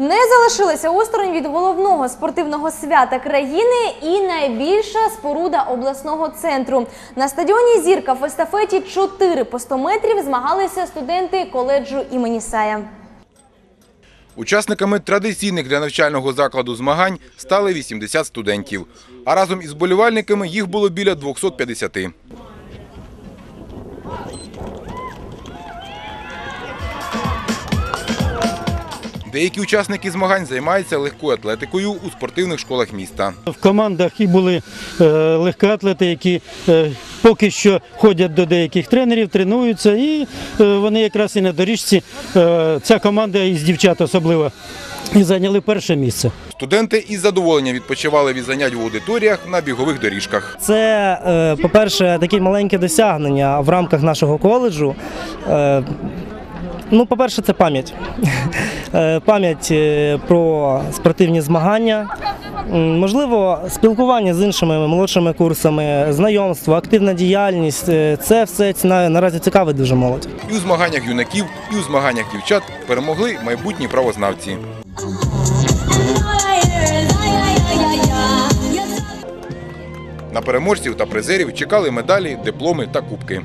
Не залишилися осторонь від головного спортивного свята країни і найбільша споруда обласного центру. На стадіоні Зірка в естафеті 4 по 100 метрів змагалися студенти коледжу імені Сая. Учасниками традиційних для навчального закладу змагань стали 80 студентів. А разом із болівальниками їх було біля 250. Деякі учасники змагань займаються легкою атлетикою у спортивних школах міста. В командах і були е, легкоатлети, які е, поки що ходять до деяких тренерів, тренуються, і е, вони якраз і на доріжці, ця команда із дівчат особливо, і зайняли перше місце. Студенти із задоволенням відпочивали від занять в аудиторіях на бігових доріжках. Це, по-перше, таке маленьке досягнення в рамках нашого коледжу. Ну, по-перше, це пам'ять. Е, Пам'ять е, про спортивні змагання. Можливо, спілкування з іншими молодшими курсами, знайомство, активна діяльність е, це все наразі цікавить дуже молодь. І у змаганнях юнаків, і у змаганнях дівчат перемогли майбутні правознавці. На переможців та призерів чекали медалі, дипломи та кубки.